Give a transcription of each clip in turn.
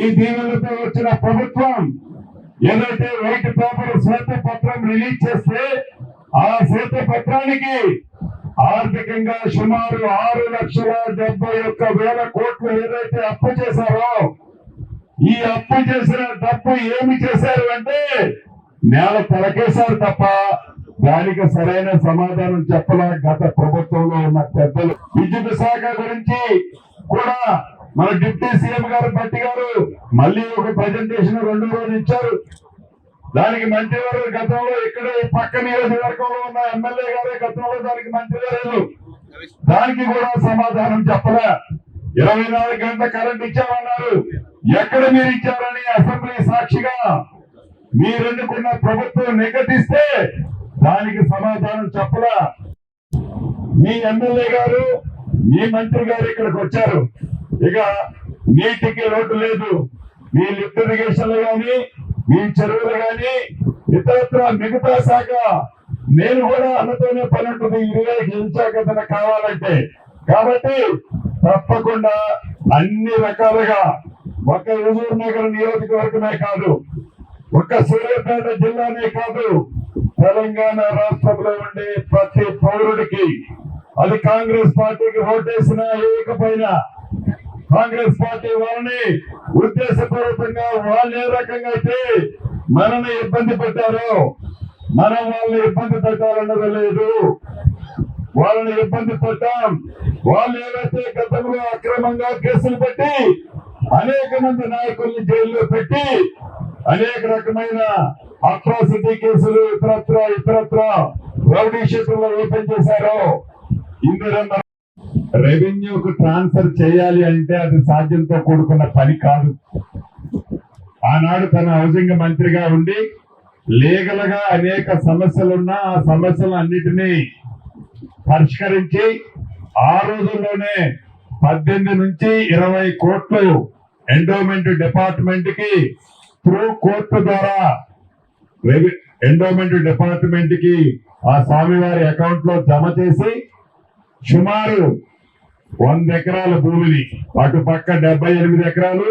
ఈ దీవెనలతో వచ్చిన ప్రభుత్వం ఏదైతే వైట్ పేపర్ శ్వేత పత్రం రిలీజ్ చేస్తే ఆ శ్వేత పత్రానికి ఆర్థికంగా సుమారు ఆరు లక్షల డెబ్బై ఒక్క వేల కోట్లు ఏదైతే అప్పు చేశారో ఈ అప్పు చేసిన డబ్బు ఏమి చేశారు అంటే నేల తలకేశారు తప్ప దానికి సరైన సమాధానం చెప్పలే గత ప్రభుత్వంలో ఉన్న పెద్దలు. విద్యుత్ శాఖ గురించి కూడా మన డిప్యూటీ సీఎం గారు భట్టి గారు మళ్ళీ ఒక ప్రజెంటేషన్ రెండు రోజులు ఇచ్చారు. దానికి మంత్రివారు గతంలో ఇక్కడ ఈ పక్క నియోజకవర్గంలో ఉన్న ఎమ్మెల్యే గారే గతంలో దానికి మంత్రివారు దానికి కూడా సమాధానం చెప్పలే. ఇరవై నాలుగు గంటల కరెంట్ ఇచ్చామన్నారు. ఎక్కడ మీరు ఇచ్చారని అసెంబ్లీ సాక్షిగా మీరెన్నుకున్న ప్రభుత్వం నిగదిస్తే దానికి సమాధానం చెప్పలా. మీ ఎమ్మెల్యే గారు మీ మంత్రి గారు ఇక్కడికి వచ్చారు. ఇక నీటికి లోటు లేదు. మీ లిఫ్ట్ ఇరిగేషన్లు కానీ మీ చెరువులు కానీ ఇతరత్ర మిగతా శాఖ నేను కూడా అన్నతోనే పని ఉంటుంది. ఇరవై ఇంచాక కావాలంటే. కాబట్టి తప్పకుండా అన్ని రకాలుగా ఒక హుజూర్ నగర్ నియోజకవర్గమే కాదు ఒక్క సూర్యాపేట జిల్లానే కాదు తెలంగాణ రాష్ట్రంలో ఉండే ప్రతి పౌరుడికి అది కాంగ్రెస్ పార్టీకి ఓటేసిన ఏకపోయినా కాంగ్రెస్ పార్టీ వాళ్ళని ఉద్దేశపూర్వకంగా వాళ్ళు ఏ రకంగా అయితే మనల్ని ఇబ్బంది పెట్టారో. మనం వాళ్ళని ఇబ్బంది పెట్టాలన్నది లేదు వాళ్ళని ఇబ్బంది పెట్టాం. వాళ్ళు ఏవైతే గతంలో అక్రమంగా కేసులు పెట్టి అనేక మంది నాయకుల్ని జైల్లో పెట్టి అనేక రకమైన అట్రాసిటీ కేసులు ఇతరత్ర ఇతరత్ర రౌడీ షీట్లలో ఓపెన్ చేశారు. ఇందిరన్న రెవెన్యూకు ట్రాన్స్ఫర్ చేయాలి అంటే అది సాధ్యంతో కూడుకున్న పని కాదు. ఆనాడు తన హౌసింగ్ మంత్రిగా ఉండి లీగల్గా అనేక సమస్యలున్నా ఆ సమస్యలు అన్నిటినీ పరిష్కరించి ఆ రోజుల్లోనే పద్దెనిమిది నుంచి ఇరవై కోట్లు ఎండోమెంట్ డిపార్ట్మెంట్కి త్రూ కోర్టు ద్వారా ఎండోమెంట్ డిపార్ట్మెంట్కి ఆ స్వామివారి అకౌంట్లో జమ చేసి సుమారు వంద ఎకరాల భూమిని. అటు పక్క డెబ్బై ఎనిమిది ఎకరాలు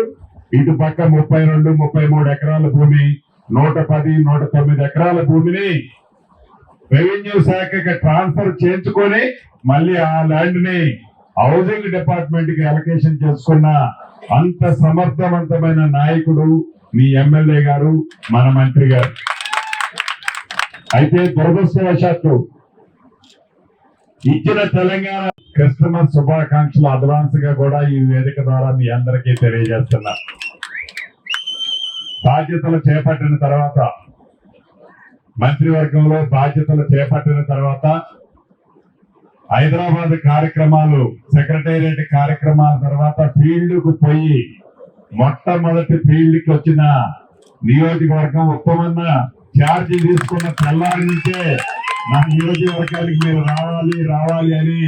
ఇటు పక్క ముప్పై రెండు ముప్పై మూడు ఎకరాల భూమి నూట పది నూట తొమ్మిది ఎకరాల భూమిని రెవెన్యూ శాఖకి ట్రాన్స్ఫర్ చేయించుకొని మళ్ళీ ఆ ల్యాండ్ని హౌసింగ్ డిపార్ట్మెంట్కి అలొకేషన్ చేసుకున్న అంత సమర్థవంతమైన నాయకుడు మీ ఎమ్మెల్యే గారు మన మంత్రి గారు. అయితే దురదృష్టవశాత్తు ఇచ్చిన తెలంగాణ క్రిస్టమస్ శుభాకాంక్షలు అడ్వాన్స్గా కూడా ఈ వేదిక ద్వారా మీ అందరికీ తెలియజేస్తున్నా. బాధ్యతలు చేపట్టిన తర్వాత మంత్రివర్గంలో బాధ్యతలు చేపట్టిన తర్వాత హైదరాబాద్ కార్యక్రమాలు సెక్రటేరియట్ కార్యక్రమాల తర్వాత ఫీల్డ్కు పోయి మొట్టమొదటి ఫీల్డ్కి వచ్చిన నియోజకవర్గం ఉత్తమన్న ఛార్జీ తీసుకున్న తెల్లారి నుంచే నా నియోజకవర్గానికి మీరు రావాలి రావాలి అని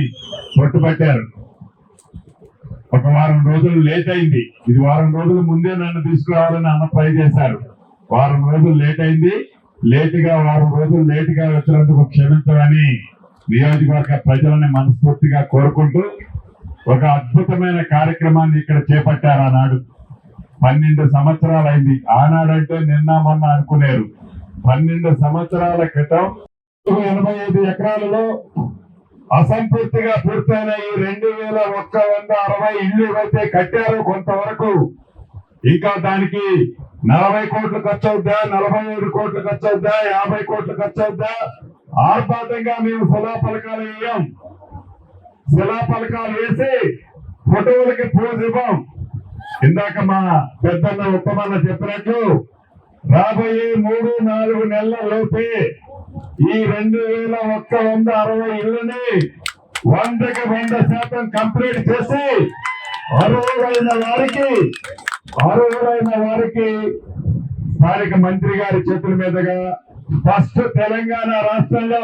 పట్టుబట్టారు ఒక వారం రోజులు లేట్ అయింది. ఇది వారం రోజుల ముందే నన్ను తీసుకురావాలని అన్న ట్రై చేశారు. వారం రోజులు లేట్ అయింది. లేటుగా వారం రోజులు లేటుగా వచ్చినందుకు క్షమించమని నియోజకవర్గ ప్రజలని మనస్ఫూర్తిగా కోరుకుంటూ ఒక అద్భుతమైన కార్యక్రమాన్ని ఇక్కడ చేపట్టారు ఆనాడు. పన్నెండు సంవత్సరాలైంది. ఆనాడంటే నిన్న మొన్న అనుకునేరు. పన్నెండు సంవత్సరాల క్రితం ఎనభై ఐదు ఎకరాలలో అసంపూర్తిగా పూర్తయిన ఈ రెండు వేల ఒక్క వంద అరవై ఇళ్ళు ఏవైతే కట్టారో కొంతవరకు ఇంకా దానికి నలభై కోట్లు ఖర్చు అవుద్దా నలభై ఐదు కోట్లు ఖర్చు అవుద్దా యాభై కోట్లు ఖర్చు అవుద్దా ఆర్భాటంగా మేము శిలా పలకాలు వేయం. శిలా పలకాలు వేసి ఫోటోలకి పోజ్ ఇవ్వం. ఇందాక మా పెద్దన్న ఉత్తమన్న చెప్పినట్లు రాబోయే మూడు నాలుగు నెలల లోపే ఈ రెండు వేల ఒక్క వంద అరవై ఇళ్ళని వందకి వంద శాతం కంప్లీట్ చేసి అర్హులైన వారికి అర్హులైన వారికి స్థానిక మంత్రి గారి చేతుల మీదుగా ఫస్ట్ తెలంగాణ రాష్ట్రంలో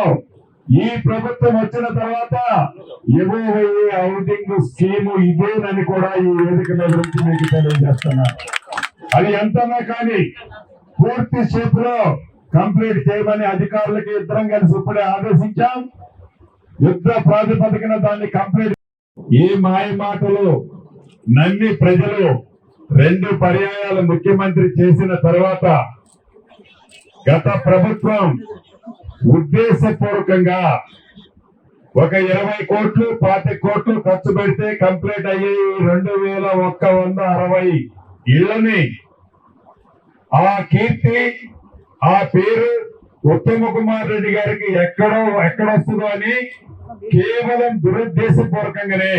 ఈ ప్రభుత్వం వచ్చిన తర్వాత ఇవ్వబోయే హౌసింగ్ స్కీము ఇదేనని కూడా ఈ వేదిక మీద నుంచి మీకు తెలియజేస్తున్నా అది ఎంతనా కానీ పూర్తి చేతిలో కంప్లీట్ చేయమని అధికారులకి ఇద్దరం కలిసి ఇప్పుడే ఆదేశించాం. యుద్ధ ప్రాతిపదికన దాన్ని కంప్లీట్ ఈ మాయ మాటలు నమ్మి ప్రజలు రెండు పర్యాయాలు ముఖ్యమంత్రి చేసిన తర్వాత గత ప్రభుత్వం ఉద్దేశపూర్వకంగా ఒక ఇరవై కోట్లు పాతి కోట్లు ఖర్చు పెడితే కంప్లీట్ అయ్యే రెండు వేల ఒక్క వంద అరవై ఇళ్ళని ఆ కీర్తి ఆ పేరు ఉత్తమ కుమార్ రెడ్డి గారికి ఎక్కడో ఎక్కడొస్తుందో అని కేవలం దురుద్దేశపూర్వకంగానే.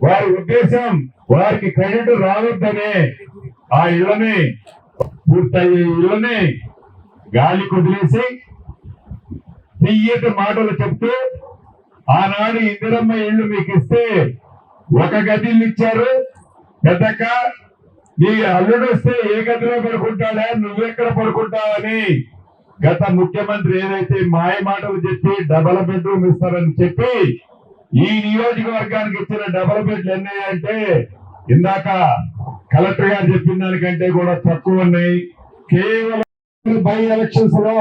వారి ఉద్దేశం వారికి క్రెడిట్ రావద్దనే ఆ ఇళ్ళని పూర్తయ్యే ఇళ్ళని గాలి కుదిలేసి తీయటి మాటలు చెప్తూ ఆనాడు ఇందిరమ్మ ఇళ్ళు మీకు ఇస్తే ఒక గదిలు ఇచ్చారు పెద్దక్క నీ అల్లుడు వస్తే ఏ గదిలో పడుకుంటాడా? నువ్వెక్కడ పడుకుంటావని. గత ముఖ్యమంత్రి ఏదైతే మాయ మాటలు చెప్పి డబల్ బెడ్రూమ్ ఇస్తారని చెప్పి ఈ నియోజకవర్గానికి ఇచ్చిన డబల్ బెడ్లు ఎన్ని అంటే ఇందాక కలెక్టర్ గారు చెప్పిన దానికంటే కూడా తక్కువ ఉన్నాయి. కేవలం బై ఎలక్షన్స్లో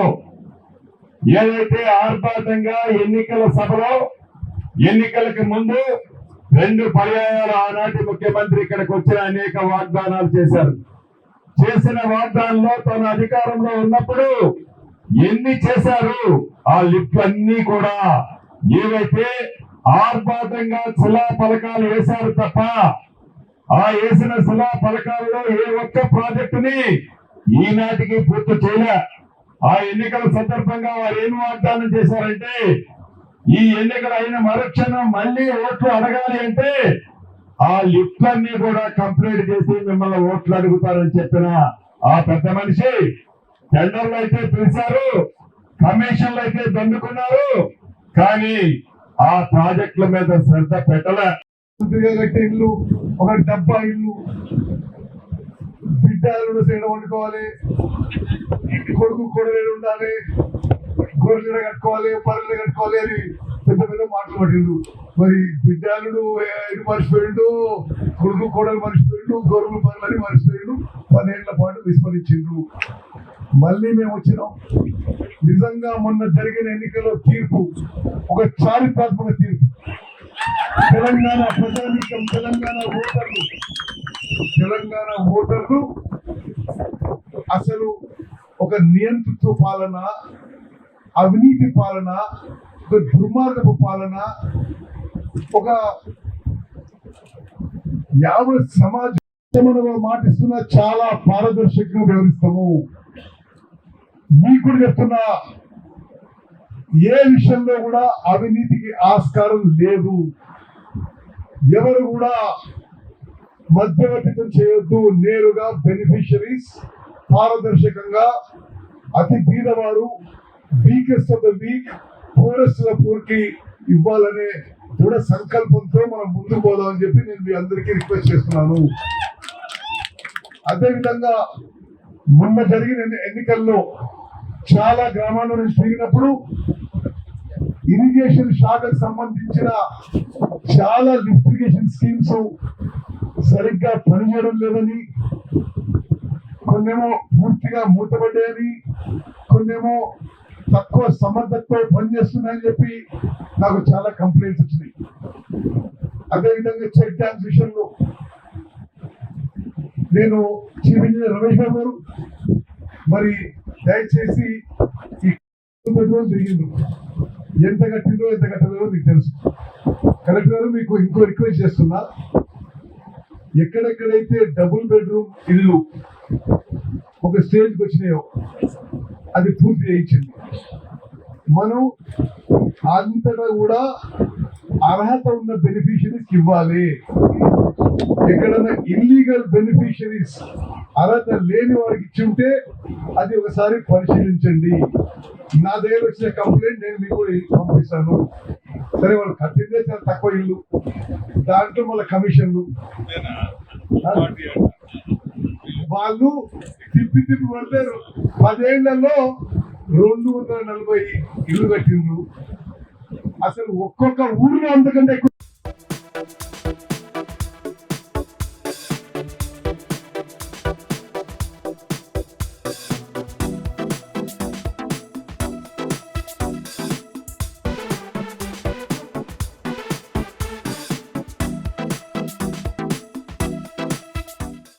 ఏదైతే ఆర్భాటంగా ఎన్నికల సభలో ఎన్నికలకు ముందు రెండు పర్యాయాలు ఆనాటి ముఖ్యమంత్రి ఇక్కడికి వచ్చిన అనేక వాగ్దానాలు చేశారు. చేసిన వాగ్దానంలో తన అధికారంలో ఉన్నప్పుడు ఎన్ని చేశారు? ఆ లిఫ్ట్లన్నీ కూడా ఏవైతే ఆర్భాటంగా శిలా పథకాలు వేశారు తప్ప ఆ వేసిన శిలా పథకాలలో ఏ ఒక్క ప్రాజెక్టుని ఈనాటికి పూర్తి చేయలే. ఆ ఎన్నికల సందర్భంగా వారు ఏం వాగ్దానం చేశారంటే ఈ ఎన్నికలు అయిన మరుక్షణం మళ్ళీ ఓట్లు అడగాలి అంటే ఆ లిఫ్ట్లన్నీ కూడా కంప్లీట్ చేసి మిమ్మల్ని ఓట్లు అడుగుతారని చెప్పిన ఆ పెద్ద మనిషి టెండర్లు అయితే పిలిచారు కమిషన్లు అయితే దండుకున్నారు కానీ ఆ ప్రాజెక్టుల మీద శ్రద్ధ పెట్టలే. కట్టే ఇల్లు ఒక డబ్బా ఇల్లు బిడ్డ చేయడం వండుకోవాలి కొడుకు కొడలేడు ఉండాలి గొర్రెలు కట్టుకోవాలి పనులు కట్టుకోవాలి అని పెద్ద పెద్ద మాటలు పట్టిండు. మరి బిడ్డలుడు ఇది మర్చిపోయిండు కొడుకు కోడలు మర్చిపోయిండు గొర్రెలు పనులని మర్చిపోయిండు పదేళ్ళ పాటు విస్మరించిండు మళ్ళీ మేము వచ్చినాం. నిజంగా మొన్న జరిగిన ఎన్నికల్లో తీర్పు ఒక చారిత్రాత్మక తీర్పు. తెలంగాణ ప్రజానీకం తెలంగాణ ఓటర్లు. తెలంగాణ ఓటర్లు అసలు ఒక నియంతృత్వ పాలన అవినీతి పాలన ఒక దుర్మార్గపు పాలన ఒక యావత్ సమాజంలో మాటిస్తున్న చాలా పారదర్శకంగా వ్యవహరిస్తాము. మీకు చెప్తున్నా ఏ విషయంలో కూడా అవినీతికి ఆస్కారం లేదు. ఎవరు కూడా మధ్యవర్తితం చేయొద్దు. నేరుగా బెనిఫిషరీస్ పారదర్శకంగా అతి బీదవారు weakest of the weak poorest the పూర్కి ఇవ్వాలనే దృఢ సంకల్పంతో మనం ముందుకు పోదామని చెప్పి నేను మీ అందరికీ రిక్వెస్ట్ చేస్తున్నాను. అదేవిధంగా మొన్న జరిగిన ఎన్నికల్లో చాలా గ్రామాల నుంచి తిరిగినప్పుడు ఇరిగేషన్ శాఖకు సంబంధించిన చాలా లిఫ్టిగేషన్ స్కీమ్స్ సరిగ్గా పనిచేయడం లేదని కొన్నేమో పూర్తిగా మూతపడ్డాయని కొన్నేమో తక్కువ సమర్థతతో పనిచేస్తున్నాయని చెప్పి నాకు చాలా కంప్లైంట్స్ వచ్చినాయి. అదేవిధంగా చెక్ డ్యాన్స్ విషయంలో నేను చీఫ్ ఇంజనీర్ రమేష్ బాబు గారు మరి దయచేసి ఈ ఎంత కట్టిందో ఎంత కట్టలేదో మీకు తెలుసు. కలెక్టర్ గారు మీకు ఇంకో రిక్వెస్ట్ చేస్తున్నా ఎక్కడెక్కడైతే డబుల్ బెడ్రూమ్ ఇల్లు ఒక స్టేజ్కి వచ్చినాయో అది పూర్తి చేయించింది. మనం అంతటా కూడా అర్హత ఉన్న బెనిఫిషరీస్ ఇవ్వాలి. ఎక్కడన్నా ఇల్లీగల్ బెనిఫిషరీస్ అర్హత లేని వారికి ఇచ్చి ఉంటే అది ఒకసారి పరిశీలించండి. నా దగ్గర వచ్చిన కంప్లైంట్ నేను మీకు పంపిస్తాను. సరే వాళ్ళు కట్టిందే చాలా తక్కువ ఇల్లు. దాంట్లో మళ్ళీ కమిషన్లు వాళ్ళు తిప్పి తిప్పి పడతారు పదేళ్ళలో రెండు వందల నలభై ఇల్లు కట్టిండ్రు. అసలు ఒక్కొక్క ఊరిలో అంతకంటే ఎక్కువ